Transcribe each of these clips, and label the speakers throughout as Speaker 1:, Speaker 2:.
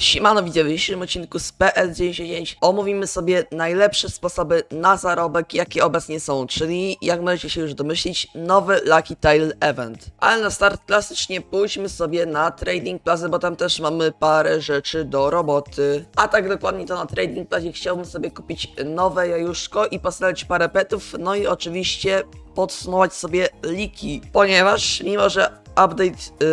Speaker 1: Siemano widzę, w dzisiejszym odcinku z PS99 omówimy sobie najlepsze sposoby na zarobek, jakie obecnie są, czyli jak możecie się już domyślić, nowy Lucky Tile Event. Ale na start klasycznie pójdźmy sobie na Trading Plaza, bo tam też mamy parę rzeczy do roboty. A tak dokładnie to na Trading Plazie chciałbym sobie kupić nowe jajuszko i postawić parę petów, no i oczywiście podsumować sobie liki, ponieważ mimo, że update,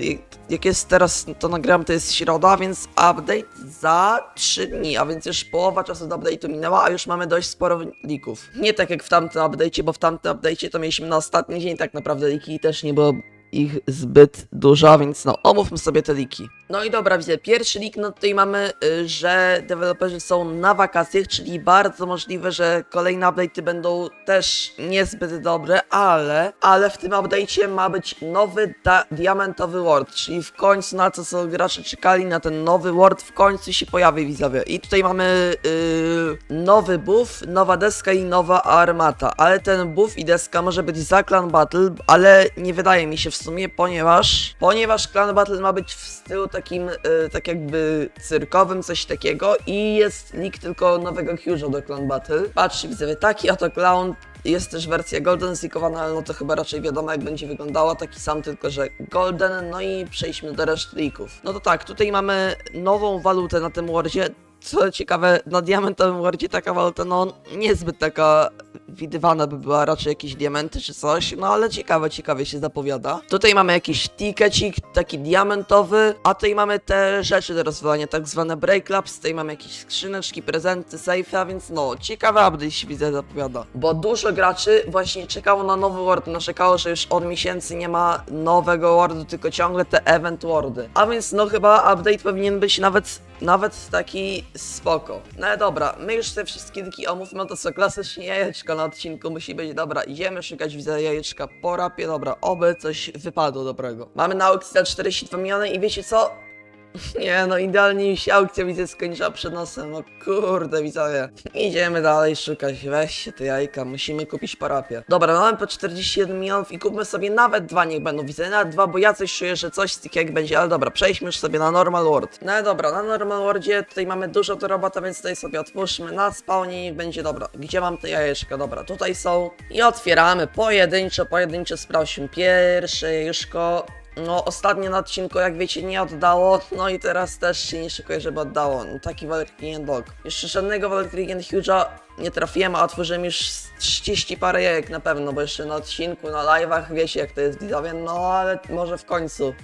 Speaker 1: yy, jak jest teraz, to nagram, to jest środa, więc update za 3 dni, a więc już połowa czasu do update'u minęła, a już mamy dość sporo lików. Nie tak jak w tamtym update'cie, bo w tamtym update'cie to mieliśmy na ostatni dzień tak naprawdę liki i też nie było ich zbyt dużo, więc no, omówmy sobie te liki. No i dobra, widzę, pierwszy lik, no tutaj mamy, y, że deweloperzy są na wakacjach, czyli bardzo możliwe, że kolejne update'y będą też niezbyt dobre, ale, ale w tym update'cie ma być nowy diamentowy world, czyli w końcu na co są gracze czekali, na ten nowy world w końcu się pojawi widzowie. I tutaj mamy y, nowy buff, nowa deska i nowa armata, ale ten buff i deska może być za Clan Battle, ale nie wydaje mi się w sumie, ponieważ, ponieważ Clan Battle ma być w stylu takim, y, tak jakby cyrkowym, coś takiego i jest leak tylko nowego Huge'a do Clan Battle. Patrzcie widzowie, taki oto clown, jest też wersja Golden zlikowana, ale no to chyba raczej wiadomo jak będzie wyglądała, taki sam tylko, że Golden, no i przejdźmy do reszty leaków. No to tak, tutaj mamy nową walutę na tym wordzie, co ciekawe, na diamentowym wardzie taka waluta, no niezbyt taka widywana by była, raczej jakieś diamenty czy coś, no ale ciekawe, ciekawie się zapowiada. Tutaj mamy jakiś tickecik, taki diamentowy, a tutaj mamy te rzeczy do rozwalania, tak zwane break labs, tutaj mamy jakieś skrzyneczki, prezenty, safe, a więc no, ciekawy update się widzę zapowiada. Bo dużo graczy właśnie czekało na nowy word, narzekało, że już od miesięcy nie ma nowego wordu, tylko ciągle te event wordy. A więc no chyba update powinien być nawet nawet taki spoko. No ale dobra, my już te wszystkie liki omówmy, to co klasycznie jajeczko na odcinku musi być. Dobra, idziemy szukać widzę jajeczka po rapie, dobra, oby coś wypadło dobrego. Mamy na aukcji za 42 miliony i wiecie co? Nie no, idealnie mi się aukcja widzę skończyła przed nosem, no kurde widzowie. Idziemy dalej szukać, weź się te jajka, musimy kupić parapię. Dobra, mamy po 41 milionów i kupmy sobie nawet dwa, niech będą, widzę, nawet dwa, bo ja coś czuję, że coś z tych jak będzie, ale dobra, przejdźmy już sobie na normal world. No dobra, na normal worldzie tutaj mamy dużo do robota, więc tutaj sobie otwórzmy na spawnie i będzie dobra. Gdzie mam te jajeczka? Dobra, tutaj są i otwieramy pojedynczo, pojedynczo sprawdźmy pierwsze jajuszko. No, ostatnio na odcinku, jak wiecie, nie oddało, no i teraz też się nie szykuję, żeby oddało. No, taki Valkyrian Dog. Jeszcze żadnego Valkyrian Huge'a nie trafiłem, a otworzyłem już z 30 parę jajek na pewno, bo jeszcze na odcinku, na live'ach, wiecie jak to jest widzowie, no ale może w końcu.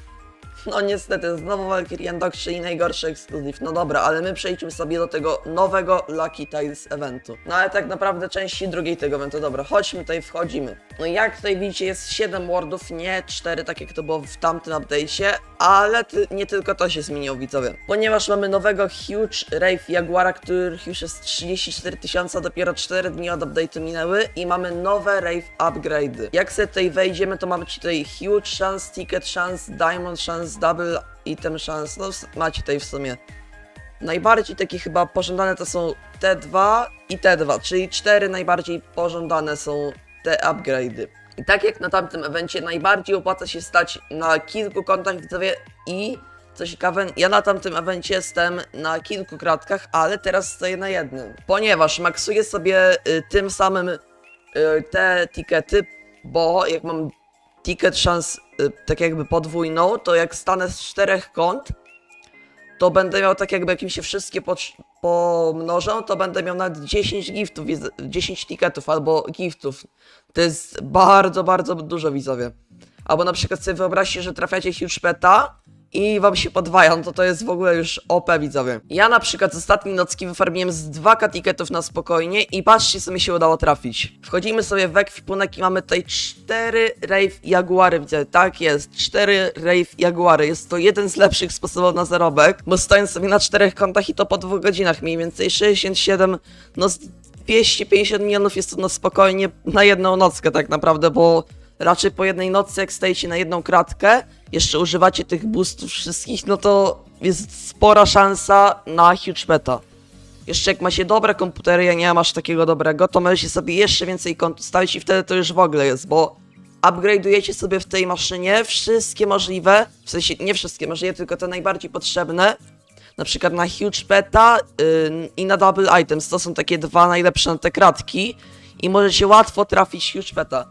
Speaker 1: No niestety, znowu Valkyrian Dog, czyli najgorszy ekskluzyw. No dobra, ale my przejdźmy sobie do tego nowego Lucky Tiles eventu. No ale tak naprawdę części drugiej tego eventu. Dobra, chodźmy tutaj, wchodzimy. No jak tutaj widzicie, jest 7 wardów, nie 4, tak jak to było w tamtym update'cie, ale ty, nie tylko to się zmieniło, widzowie. Ponieważ mamy nowego Huge Rave Jaguara, który już jest 34 tysiące, dopiero 4 dni od update'u minęły i mamy nowe Rave Upgrade'y. Jak sobie tutaj wejdziemy, to mamy tutaj Huge Chance, Ticket Chance, Diamond Chance, Double Item Chance, no macie tutaj w sumie. Najbardziej takie chyba pożądane to są te dwa i te dwa, czyli cztery najbardziej pożądane są te upgrade'y. I tak jak na tamtym evencie, najbardziej opłaca się stać na kilku kontach widzowie i co ciekawe, ja na tamtym evencie jestem na kilku kratkach, ale teraz stoję na jednym. Ponieważ maksuję sobie y, tym samym y, te tikety, bo jak mam ticket szans y, tak jakby podwójną, to jak stanę z czterech kont, to będę miał tak jakby jak mi się wszystkie pomnożą, to będę miał nawet 10 giftów, wiz- 10 ticketów albo giftów. To jest bardzo, bardzo dużo widzowie. Albo na przykład sobie wyobraźcie, że trafiacie huge peta i wam się podwaja, no to to jest w ogóle już OP widzowie. Ja na przykład z ostatniej nocki wyfarmiłem z 2 tiketów na spokojnie i patrzcie co mi się udało trafić. Wchodzimy sobie w ekwipunek i mamy tutaj 4 Rave Jaguary, widzę, tak jest, 4 Rave Jaguary. Jest to jeden z lepszych sposobów na zarobek, bo stojąc sobie na czterech kontach i to po dwóch godzinach mniej więcej 67, no z 250 milionów jest to no spokojnie na jedną nockę tak naprawdę, bo raczej po jednej nocy jak stajecie na jedną kratkę, jeszcze używacie tych boostów wszystkich, no to jest spora szansa na huge beta. Jeszcze jak macie dobre komputery, ja nie aż takiego dobrego, to możecie sobie jeszcze więcej kont ustawić i wtedy to już w ogóle jest, bo upgrade'ujecie sobie w tej maszynie wszystkie możliwe, w sensie nie wszystkie, może je tylko te najbardziej potrzebne, na przykład na Huge Peta yy, i na Double Items. To są takie dwa najlepsze na te kratki i możecie łatwo trafić Huge Peta.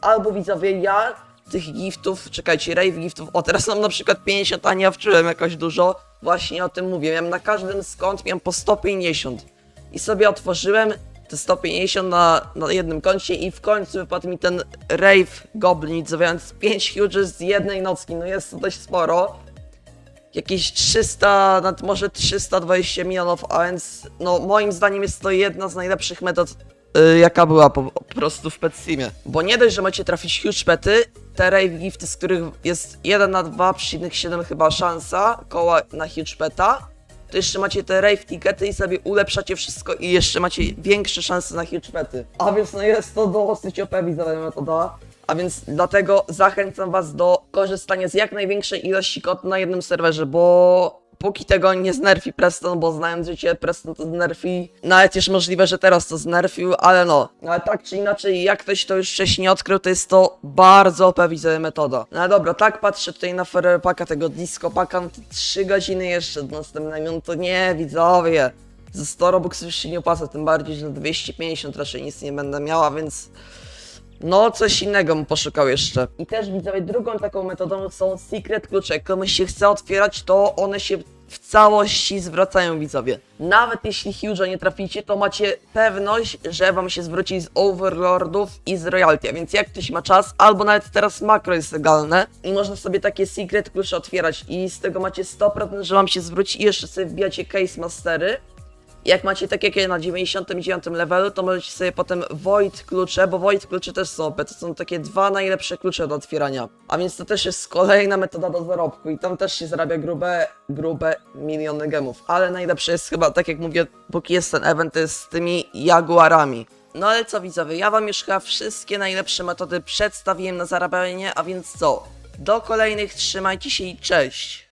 Speaker 1: Albo widzowie, ja tych giftów, czekajcie, rave giftów, o teraz mam na przykład 50, a nie wczułem jakoś dużo, właśnie o tym mówię, miałem na każdym skąd, miałem po 150 i sobie otworzyłem te 150 na, na jednym koncie i w końcu wypadł mi ten rave goblin, więc 5 huges z jednej nocki, no jest to dość sporo, jakieś 300, nawet może 320 milionów, a więc no moim zdaniem jest to jedna z najlepszych metod, y, jaka była po, po prostu w PetSimie. Bo nie dość, że macie trafić huge pety, te rave gifty, z których jest 1 na 2,7 chyba szansa koła na huge peta, to jeszcze macie te rave tickety i sobie ulepszacie wszystko i jeszcze macie większe szanse na huge pety. A więc no jest to dosyć OP widzowa metoda. A więc dlatego zachęcam was do korzystania z jak największej ilości kod na jednym serwerze, bo póki tego nie znerfi Preston, bo znając życie Preston to znerfi. Nawet jest możliwe, że teraz to znerfił, ale no. Ale tak czy inaczej, jak ktoś to już wcześniej odkrył, to jest to bardzo OP metoda. No dobra, tak patrzę tutaj na Ferrer Paka, tego disco paka, no to 3 godziny jeszcze do następnego, no to nie widzowie. Ze 100 Robuxów już się nie opłaca, tym bardziej, że na 250 raczej nic nie będę miała, więc... No, coś innego bym poszukał jeszcze. I też widzowie, drugą taką metodą są secret klucze. Jak komuś się chce otwierać, to one się w całości zwracają widzowie. Nawet jeśli Huge'a nie traficie, to macie pewność, że wam się zwróci z Overlordów i z Royalty. Więc jak ktoś ma czas, albo nawet teraz makro jest legalne i można sobie takie secret klucze otwierać i z tego macie 100%, że wam się zwróci i jeszcze sobie wbijacie case mastery. Jak macie tak jak ja na 99 levelu, to możecie sobie potem Void klucze, bo Void klucze też są OP, to są takie dwa najlepsze klucze do otwierania. A więc to też jest kolejna metoda do zarobku i tam też się zarabia grube, grube miliony gemów. Ale najlepsze jest chyba, tak jak mówię, póki jest ten event, jest z tymi Jaguarami. No ale co widzowie, ja wam już chyba wszystkie najlepsze metody przedstawiłem na zarabianie, a więc co? Do kolejnych, trzymajcie się i cześć!